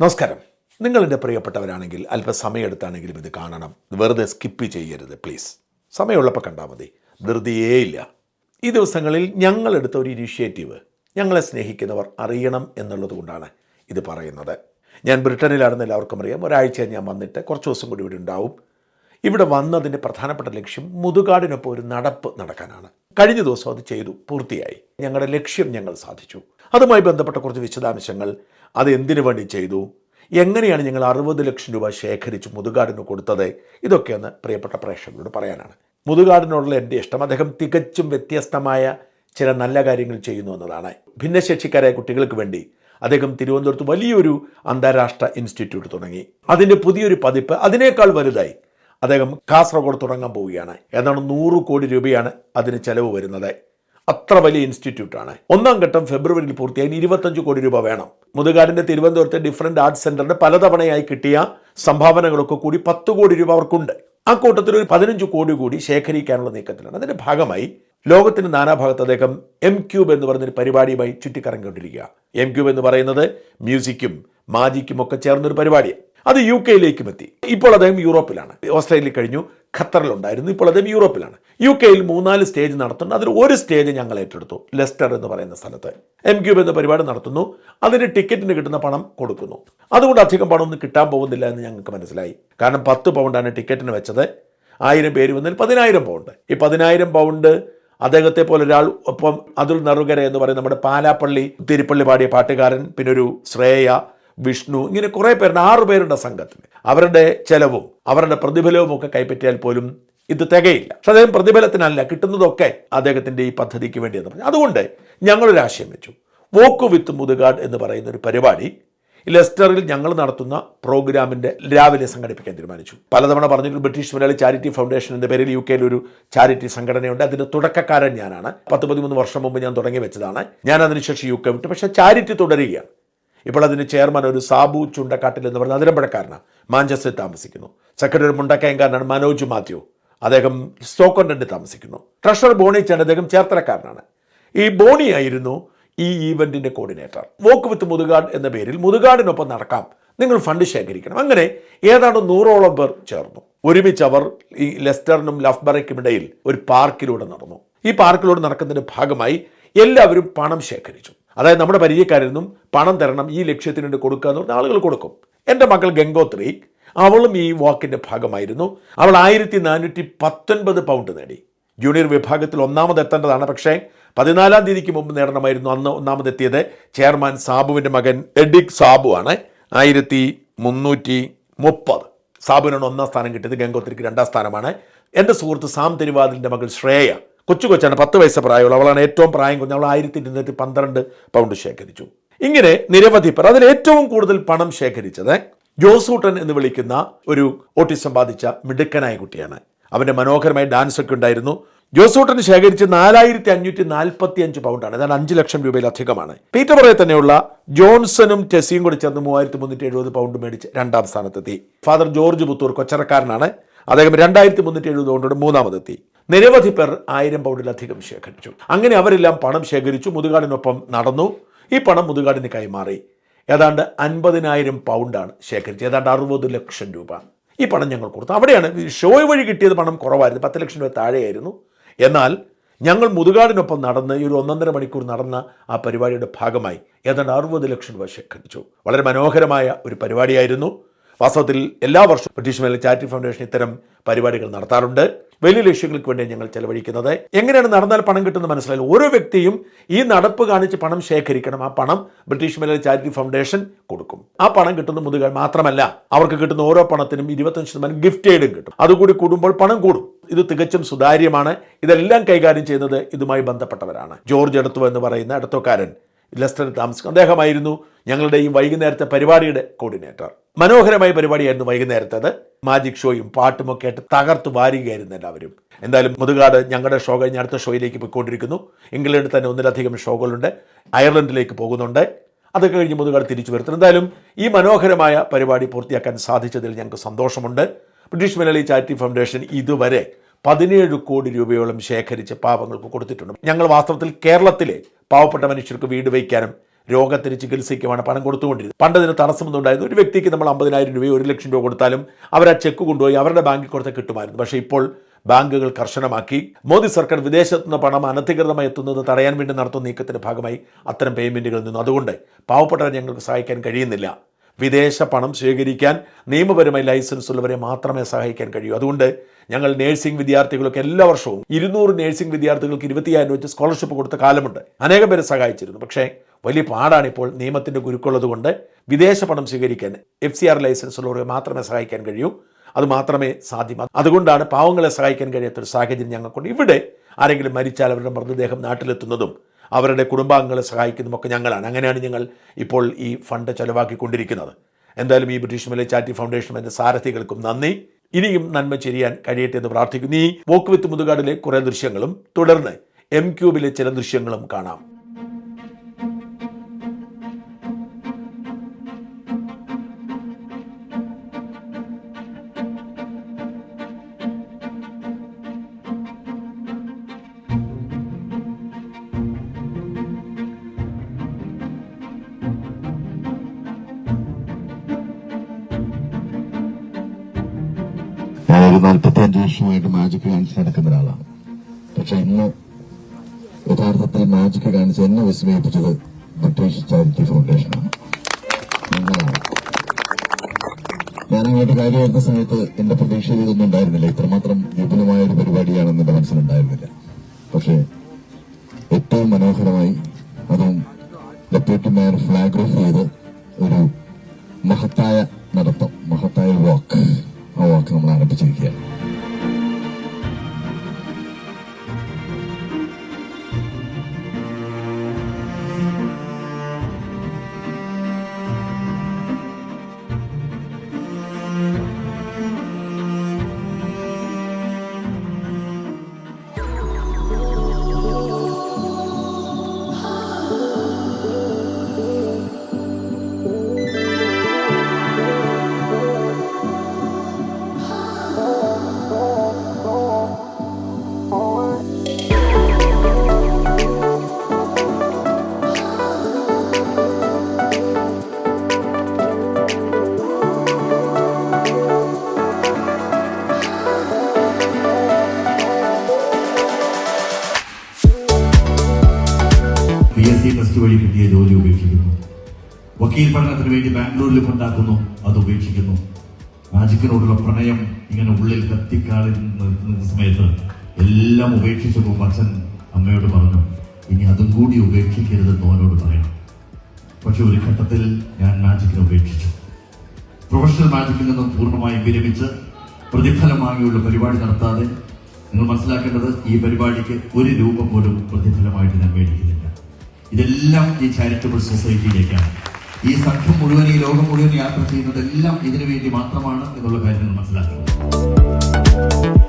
നമസ്കാരം. നിങ്ങളുടെ പ്രിയപ്പെട്ടവരാണെങ്കിൽ അല്പസമയം എടുത്താണെങ്കിലും ഇത് കാണണം. വെറുതെ സ്കിപ്പ് ചെയ്യരുത് പ്ലീസ് സമയമുള്ളപ്പോൾ കണ്ടാൽ മതി. ധൃതിയേ ഇല്ല. ഈ ദിവസങ്ങളിൽ ഞങ്ങളെടുത്ത ഒരു ഇനിഷ്യേറ്റീവ് ഞങ്ങളെ സ്നേഹിക്കുന്നവർ അറിയണം എന്നുള്ളത് കൊണ്ടാണ് ഇത് പറയുന്നത്. ഞാൻ ബ്രിട്ടനിലാണെന്ന് എല്ലാവർക്കും അറിയാം. ഒരാഴ്ച ഞാൻ വന്നിട്ട് കുറച്ച് ദിവസം കൂടി ഇവിടെ ഉണ്ടാവും. ഇവിടെ വന്നതിന്റെ പ്രധാനപ്പെട്ട ലക്ഷ്യം മുതുകാടിനൊപ്പം ഒരു നടപ്പ് നടക്കാനാണ്. കഴിഞ്ഞ ദിവസം അത് ചെയ്തു പൂർത്തിയായി. ഞങ്ങളുടെ ലക്ഷ്യം ഞങ്ങൾ സാധിച്ചു. അതുമായി ബന്ധപ്പെട്ട കുറച്ച് വിശദാംശങ്ങൾ അത് എന്തിനു വേണ്ടി ചെയ്തു? എങ്ങനെയാണ് ഞങ്ങൾ അറുപത് ലക്ഷം രൂപ ശേഖരിച്ച് മുതുകാടിന് കൊടുത്തത്? ഇതൊക്കെയൊന്ന് പ്രിയപ്പെട്ട പ്രേക്ഷകരോട് പറയാനാണ്. മുതുകാടിനോടുള്ള എന്റെ ഇഷ്ടം അദ്ദേഹം തികച്ചും വ്യത്യസ്തമായ ചില നല്ല കാര്യങ്ങൾ ചെയ്യുന്നു എന്നതാണ്. ഭിന്നശേഷിക്കാരായ കുട്ടികൾക്ക് വേണ്ടി അദ്ദേഹം തിരുവനന്തപുരത്ത് വലിയൊരു അന്താരാഷ്ട്ര ഇൻസ്റ്റിറ്റ്യൂട്ട് തുടങ്ങി. അതിന്റെ പുതിയൊരു പതിപ്പ് അതിനേക്കാൾ വലുതായി അദ്ദേഹം കാസർഗോഡ് തുടങ്ങാൻ പോവുകയാണ്. ഏതാണ്ട് നൂറ് കോടി രൂപയാണ് അതിന് ചെലവ് വരുന്നത്. അത്ര വലിയ ഇൻസ്റ്റിറ്റ്യൂട്ടാണ്. ഒന്നാം ഘട്ടം ഫെബ്രുവരിയിൽ പൂർത്തിയായി. ഇരുപത്തഞ്ച് കോടി രൂപ വേണം. മുതുകാടിന്റെ തിരുവനന്തപുരത്തെ ഡിഫറന്റ് ആർട്സ് സെന്ററിന്റെ പലതവണയായി കിട്ടിയ സംഭാവനകളൊക്കെ കൂടി പത്ത് കോടി രൂപ അവർക്കുണ്ട്. ആ കൂട്ടത്തിൽ ഒരു പതിനഞ്ച് കോടി കൂടി ശേഖരിക്കാനുള്ള നീക്കത്തിലാണ്. അതിന്റെ ഭാഗമായി ലോകത്തിന്റെ നാനാഭാഗത്ത് അദ്ദേഹം എം ക്യൂബ് എന്ന് പറയുന്നൊരു പരിപാടിയുമായി ചുറ്റിക്കറങ്ങിക്കൊണ്ടിരിക്കുക. എം ക്യൂബ് എന്ന് പറയുന്നത് മ്യൂസിക്കും മാജിക്കും ഒക്കെ ചേർന്നൊരു പരിപാടിയാണ്. അത് യു കെയിലേക്കും എത്തി. ഇപ്പോൾ അദ്ദേഹം യൂറോപ്പിലാണ്. ഓസ്ട്രേലിയ കഴിഞ്ഞു. ഖത്തറിലുണ്ടായിരുന്നു. ഇപ്പോൾ അദ്ദേഹം യൂറോപ്പിലാണ്. യു കെയിൽ മൂന്നാൽ സ്റ്റേജ് നടത്തുന്നു അതിൽ ഒരു സ്റ്റേജ് ഞങ്ങൾ ഏറ്റെടുത്തു. ലെസ്റ്റർ എന്ന് പറയുന്ന സ്ഥലത്ത്. എം ക്യൂബ് എന്ന പരിപാടി നടത്തുന്നു. അതിന് ടിക്കറ്റിന് കിട്ടുന്ന പണം കൊടുക്കുന്നു. അതുകൊണ്ട് അധികം പണമൊന്നും കിട്ടാൻ പോകുന്നില്ല എന്ന് ഞങ്ങൾക്ക് മനസ്സിലായി. കാരണം പത്ത് പൗണ്ടാണ് ടിക്കറ്റിന് വെച്ചത്. ആയിരം പേര് വന്നതിൽ പതിനായിരം പൗണ്ട്. ഈ പതിനായിരം പൗണ്ട് അദ്ദേഹത്തെ പോലെ ഒരാൾ ഒപ്പം അതുൽ നറുകര എന്ന് പറയുന്ന നമ്മുടെ പാലാപ്പള്ളി തിരുപ്പള്ളി പാടിയ പാട്ടുകാരൻ പിന്നെ ഒരു ശ്രേയ വിഷ്ണു ഇങ്ങനെ കുറേ പേരുണ്ട് ആറു പേരുണ്ട് സംഘത്തിൽ അവരുടെ ചെലവും അവരുടെ പ്രതിഫലവും ഒക്കെ കൈപ്പറ്റിയാൽ പോലും ഇത് തികയില്ല. പക്ഷെ അദ്ദേഹം പ്രതിഫലത്തിനല്ല കിട്ടുന്നതൊക്കെ അദ്ദേഹത്തിന്റെ ഈ പദ്ധതിക്ക് വേണ്ടിയെന്ന് പറഞ്ഞു. അതുകൊണ്ട് ഞങ്ങളൊരു ആശയം വെച്ചു. വോക്ക് വിത്ത് മുതുകാട് എന്ന് പറയുന്ന ഒരു പരിപാടി ലെസ്റ്ററിൽ ഞങ്ങൾ നടത്തുന്ന പ്രോഗ്രാമിന്റെ രാവിലെ സംഘടിപ്പിക്കാൻ തീരുമാനിച്ചു. പലതവണ പറഞ്ഞിട്ട് ബ്രിട്ടീഷ് മലയാളി ചാരിറ്റി ഫൗണ്ടേഷൻ എന്ന പേരിൽ യു കെയിൽ ഒരു ചാരിറ്റി സംഘടനയുണ്ട്. അതിന്റെ തുടക്കക്കാരൻ ഞാനാണ്. പത്ത് പതിമൂന്ന് വർഷം മുമ്പ് ഞാൻ തുടങ്ങി വെച്ചതാണ്. ഞാൻ അതിനുശേഷം യു കെ വിട്ടു. പക്ഷേ ചാരിറ്റി തുടരുകയാണ്. ഇപ്പോൾ അതിന് ചെയർമാൻ ഒരു സാബു ചുണ്ടക്കാട്ടിൽ എന്ന് പറഞ്ഞ അതിരമ്പഴക്കാരനാണ് മാഞ്ചസ്റ്ററിൽ താമസിക്കുന്നു. സെക്രട്ടറി മുണ്ടക്കയങ്കാരനാണ് മനോജ് മാത്യു. അദ്ദേഹം സ്റ്റോക്കോണ്ടന്റ് താമസിക്കുന്നു. ട്രഷറർ ബോണി ചാൻ അദ്ദേഹം ചേർത്തലക്കാരനാണ്. ഈ ബോണി ആയിരുന്നു ഈ ഈവന്റിന്റെ കോർഡിനേറ്റർ. വോക്ക് വിത്ത് മുതുകാട് എന്ന പേരിൽ മുതുകാടിനൊപ്പം നടക്കാം. നിങ്ങൾ ഫണ്ട് ശേഖരിക്കണം. അങ്ങനെ ഏതാണ്ട് നൂറോളം പേർ ചേർന്നു. ഒരുമിച്ച് അവർ ഈ ലെസ്റ്ററിനും ലഫ്ബറയ്ക്കും ഇടയിൽ ഒരു പാർക്കിലൂടെ നടന്നു. ഈ പാർക്കിലൂടെ നടക്കുന്നതിന്റെ ഭാഗമായി എല്ലാവരും പണം ശേഖരിച്ചു. അതായത് നമ്മുടെ പരിചയക്കാരിൽ നിന്നും പണം തരണം ഈ ലക്ഷ്യത്തിന് വേണ്ടി കൊടുക്കുക എന്ന് പറഞ്ഞാൽ ആളുകൾ കൊടുക്കും. എന്റെ മകൾ ഗംഗോത്രി അവളും ഈ വാക്കിന്റെ ഭാഗമായിരുന്നു. അവൾ ആയിരത്തി നാനൂറ്റി പത്തൊൻപത് പൗണ്ട് നേടി. ജൂനിയർ വിഭാഗത്തിൽ ഒന്നാമത് എത്തേണ്ടതാണ്. പക്ഷേ പതിനാലാം തീയതിക്ക് മുമ്പ് നേടണമായിരുന്നു അന്ന് ഒന്നാമതെത്തിയത് ചെയർമാൻ സാബുവിന്റെ മകൻ എഡിക് സാബു ആണ്. ആയിരത്തി മുന്നൂറ്റി മുപ്പത് സാബുവിനാണ് ഒന്നാം സ്ഥാനം കിട്ടിയത്. ഗംഗോത്രിക്ക് രണ്ടാം സ്ഥാനമാണ്. എന്റെ സുഹൃത്ത് സാം തിരുവാതിലിന്റെ മകൾ ശ്രേയ കൊച്ചു കൊച്ചാണ് പത്ത് വയസ്സ് പ്രായമുള്ള അവളാണ് ഏറ്റവും പ്രായം കുറഞ്ഞ അവൾ ആയിരത്തി ഇരുന്നൂറ്റി പന്ത്രണ്ട് പൗണ്ട് ശേഖരിച്ചു. ഇങ്ങനെ നിരവധി പേർ അതിൽ ഏറ്റവും കൂടുതൽ പണം ശേഖരിച്ചത് ജോസൂട്ടൻ എന്ന് വിളിക്കുന്ന ഒരു ഓട്ടിസം ബാധിച്ച മിടുക്കനായ കുട്ടിയാണ്. അവന്റെ മനോഹരമായ ഡാൻസ് ഒക്കെ ഉണ്ടായിരുന്നു. ജോസൂട്ടൻ ശേഖരിച്ച് നാലായിരത്തി അഞ്ഞൂറ്റി നാൽപ്പത്തി അഞ്ച് പൗണ്ടാണ് അതാണ് അഞ്ച് ലക്ഷം രൂപയിലധികമാണ്. പീറ്റർപുറയെ തന്നെയുള്ള ജോൺസണും ടെസിയും കൂടി ചേർന്ന് മൂവായിരത്തി മുന്നൂറ്റി എഴുപത് പൗണ്ട് മേടിച്ച് രണ്ടാം സ്ഥാനത്തെത്തി. ഫാദർ ജോർജ് പുത്തൂർ കൊച്ചറക്കാരനാണ്. അദ്ദേഹം രണ്ടായിരത്തി മുന്നൂറ്റി എഴുപത് പൗണ്ടോട് മൂന്നാമതെത്തി. നിരവധി പേർ ആയിരം പൗണ്ടിലധികം ശേഖരിച്ചു. അങ്ങനെ അവരെല്ലാം പണം ശേഖരിച്ചു മുതുകാടിനൊപ്പം നടന്നു. ഈ പണം മുതുകാടിന് കൈമാറി. ഏതാണ്ട് അൻപതിനായിരം പൗണ്ടാണ് ശേഖരിച്ചത്. ഏതാണ്ട് അറുപത് ലക്ഷം രൂപ. ഈ പണം ഞങ്ങൾ കൊടുത്തു. അവിടെയാണ് ഷോ വഴി കിട്ടിയത് പണം കുറവായിരുന്നു. പത്ത് ലക്ഷം രൂപ താഴെയായിരുന്നു. എന്നാൽ ഞങ്ങൾ മുതുകാടിനൊപ്പം നടന്ന് ഈ ഒരു ഒന്നൊന്നര മണിക്കൂർ നടന്ന ആ പരിപാടിയുടെ ഭാഗമായി ഏതാണ്ട് അറുപത് ലക്ഷം രൂപ ശേഖരിച്ചു. വളരെ മനോഹരമായ ഒരു പരിപാടിയായിരുന്നു. വാസ്തവത്തിൽ എല്ലാ വർഷവും ബ്രിട്ടീഷ് മേലെ ചാരിറ്റി ഫൗണ്ടേഷൻ ഇത്തരം പരിപാടികൾ നടത്താറുണ്ട്. വലിയ ലക്ഷ്യങ്ങൾക്ക് വേണ്ടി ഞങ്ങൾ ചെലവഴിക്കുന്നത്. എങ്ങനെയാണ് നടന്നാൽ പണം കിട്ടുന്ന മനസ്സിലായാലും ഓരോ വ്യക്തിയും ഈ നടപ്പ് കാണിച്ച് പണം ശേഖരിക്കണം. ആ പണം ബ്രിട്ടീഷ് മേലെ ചാരിറ്റി ഫൗണ്ടേഷൻ കൊടുക്കും. ആ പണം കിട്ടുന്ന മുതുകൾ മാത്രമല്ല അവർക്ക് കിട്ടുന്ന ഓരോ പണത്തിനും ഇരുപത്തഞ്ച് ശതമാനം ഗിഫ്റ്റ് എയ്ഡും കിട്ടും. അതുകൂടി കൂടുമ്പോൾ പണം കൂടും. ഇത് തികച്ചും സുതാര്യമാണ്. ഇതെല്ലാം കൈകാര്യം ചെയ്യുന്നത് ഇതുമായി ബന്ധപ്പെട്ടവരാണ്. ജോർജ് എടത്തു എന്ന് പറയുന്ന എടത്തോക്കാരൻ ലെസ്റ്ററിൽ താമസിക്കും. അദ്ദേഹമായിരുന്നു ഞങ്ങളുടെ ഈ വൈകുന്നേരത്തെ പരിപാടിയുടെ കോർഡിനേറ്റർ മനോഹരമായ പരിപാടിയായിരുന്നു വൈകുന്നേരത്തേത് മാജിക് ഷോയും പാട്ടുമൊക്കെ ആയിട്ട് തകർത്ത് വാരുകയായിരുന്നു എല്ലാവരും. എന്തായാലും മുതുകാട് ഞങ്ങളുടെ ഷോ കഴിഞ്ഞ അടുത്ത ഷോയിലേക്ക് പോയിക്കൊണ്ടിരിക്കുന്നു. ഇംഗ്ലണ്ടിൽ തന്നെ ഒന്നിലധികം ഷോകളുണ്ട് അയർലൻഡിലേക്ക് പോകുന്നുണ്ട്. അതൊക്കെ കഴിഞ്ഞ് മുതുകാട് തിരിച്ചു വരുത്തുന്നു എന്തായാലും ഈ മനോഹരമായ പരിപാടി പൂർത്തിയാക്കാൻ സാധിച്ചതിൽ ഞങ്ങൾക്ക് സന്തോഷമുണ്ട്. ബ്രിട്ടീഷ് മലയാളി ചാരിറ്റി ഫൗണ്ടേഷൻ ഇതുവരെ പതിനേഴ് കോടി രൂപയോളം ശേഖരിച്ച് പാവങ്ങൾക്ക് കൊടുത്തിട്ടുണ്ട്. ഞങ്ങൾ വാസ്തവത്തിൽ കേരളത്തിലെ പാവപ്പെട്ട മനുഷ്യർക്ക് വീട് വയ്ക്കാനും രോഗത്തിന് ചികിത്സയ്ക്കുമാണ് പണം കൊടുത്തുകൊണ്ടിരുന്നത്. പണ്ട് ഇതിന് തടസ്സമൊന്നുണ്ടായിരുന്നു ഒരു വ്യക്തിക്ക് നമ്മൾ അമ്പതിനായിരം രൂപയോ ഒരു ലക്ഷം രൂപ കൊടുത്താലും അവർ ആ ചെക്ക് കൊണ്ടുപോയി അവരുടെ ബാങ്കിൽ കൊടുത്താൽ കിട്ടുമായിരുന്നു. പക്ഷേ ഇപ്പോൾ ബാങ്കുകൾ കർശനമാക്കി. മോദി സർക്കാർ വിദേശത്തു നിന്ന് പണം അനധികൃതമായി എത്തുന്നത് തടയാൻ വേണ്ടി നടത്തുന്ന നീക്കത്തിന്റെ ഭാഗമായി അത്തരം പേയ്മെന്റുകളിൽ നിന്നും. അതുകൊണ്ട് പാവപ്പെട്ടവരെ ഞങ്ങൾക്ക് സഹായിക്കാൻ കഴിയുന്നില്ല. വിദേശ പണം സ്വീകരിക്കാൻ നിയമപരമായി ലൈസൻസ് ഉള്ളവരെ മാത്രമേ സഹായിക്കാൻ കഴിയൂ. അതുകൊണ്ട് ഞങ്ങൾ നേഴ്സിംഗ് വിദ്യാർത്ഥികൾക്ക് എല്ലാ വർഷവും ഇരുന്നൂറ് നേഴ്സിംഗ് വിദ്യാർത്ഥികൾക്ക് ഇരുപത്തിയായിരം രൂപ വെച്ച് സ്കോളർഷിപ്പ് കൊടുത്ത കാലമുണ്ട്. അനേകം പേരെ സഹായിച്ചിരുന്നു. പക്ഷേ വലിയ പാടാണ് ഇപ്പോൾ നിയമത്തിന്റെ ഗുരുക്കുള്ളതുകൊണ്ട് വിദേശ പണം സ്വീകരിക്കാൻ എഫ് സി ആർ ലൈസൻസ് ഉള്ളവരെ മാത്രമേ സഹായിക്കാൻ കഴിയൂ. അത് മാത്രമേ സാധ്യമാ അതുകൊണ്ടാണ് പാവങ്ങളെ സഹായിക്കാൻ കഴിയാത്തൊരു സാഹചര്യം ഞങ്ങൾക്കുണ്ട്. ഇവിടെ ആരെങ്കിലും മരിച്ചാൽ അവരുടെ മൃതദേഹം നാട്ടിലെത്തുന്നതും അവരുടെ കുടുംബാംഗങ്ങളെ സഹായിക്കുന്നതുമൊക്കെ ഞങ്ങളാണ്. അങ്ങനെയാണ് ഞങ്ങൾ ഇപ്പോൾ ഈ ഫണ്ട് ചെലവാക്കിക്കൊണ്ടിരിക്കുന്നത്. എന്തായാലും ഈ ബ്രിട്ടീഷ് മലയ ചാരിറ്റി ഫൗണ്ടേഷനും എന്റെ സാരഥികൾക്കും നന്ദി. ഇനിയും നന്മ ചെയ്യാൻ കഴിയട്ടെ എന്ന് പ്രാർത്ഥിക്കുന്നു. ഈ വോക്ക് വിത്ത് മുതുകാടിലെ കുറേ ദൃശ്യങ്ങളും തുടർന്ന് എം ക്യൂബിലെ ചില ദൃശ്യങ്ങളും കാണാം. ഞാനൊരു നാൽപ്പത്തി അഞ്ച് വർഷമായിട്ട് മാജിക് കാണിച്ച് നടക്കുന്ന ഒരാളാണ്. പക്ഷെ ഇന്ന് യഥാർത്ഥത്തിൽ മാജിക് കാണിച്ച് എന്നെ വിസ്മയിപ്പിച്ചത് ബ്രിട്ടീഷ് ചാരിറ്റി ഫൗണ്ടേഷനാണ് ഞാൻ അങ്ങോട്ട് കാര്യം വരുന്ന സമയത്ത് എന്റെ പ്രതീക്ഷയിൽ ഇതൊന്നും ഉണ്ടായിരുന്നില്ല. ഇത്രമാത്രം വിപുലമായ ഒരു പരിപാടിയാണെന്ന് എന്റെ മനസ്സിലുണ്ടായിരുന്നില്ല. പക്ഷേ ഏറ്റവും മനോഹരമായി അതും ഡെപ്യൂട്ടി മേയർ ഫ്ലാഗ് ഓഫ് ചെയ്ത് ഒരു മഹത്തായ നടത്തം മഹത്തായ വാക്ക് ആ വാക്ക് നമ്മൾ ആരംഭിച്ചിരിക്കുകയാണ് വക്കീൽ പഠനത്തിന് വേണ്ടി ബാംഗ്ലൂരിൽ കൊണ്ടാക്കുന്നു. അത് ഉപേക്ഷിക്കുന്നു. രാജിക്കിനോടുള്ള പ്രണയം ഇങ്ങനെ ഉള്ളിൽ കത്തിക്കാളിൽ നിൽക്കുന്ന സമയത്ത് എല്ലാം ഉപേക്ഷിച്ചപ്പോൾ അച്ഛൻ അമ്മയോട് പറഞ്ഞു ഇനി അതും കൂടി ഉപേക്ഷിക്കരുതെന്ന് ഓനോട് പറയണം. പക്ഷെ ഒരു ഘട്ടത്തിൽ ഞാൻ മാജിക്കിനെ ഉപേക്ഷിച്ചു. പ്രൊഫഷണൽ മാജിക്കിൽ നിന്നും പൂർണമായും വിരമിച്ച് പ്രതിഫലമായുള്ള പരിപാടി നടത്താതെ നിങ്ങൾ മനസ്സിലാക്കേണ്ടത് ഈ പരിപാടിക്ക് ഒരു രൂപ പോലും പ്രതിഫലമായിട്ട് ഞാൻ മേടിക്കുന്നില്ല. ഇതെല്ലാം ഈ ചാരിറ്റബിൾ സൊസൈറ്റിയിലേക്കാണ്. ഈ സംഘം മുഴുവൻ ഈ ലോകം മുഴുവൻ യാത്ര ചെയ്യുന്നതെല്ലാം ഇതിനു വേണ്ടി മാത്രമാണ് എന്നുള്ള കാര്യം മനസ്സിലാക്കുന്നത്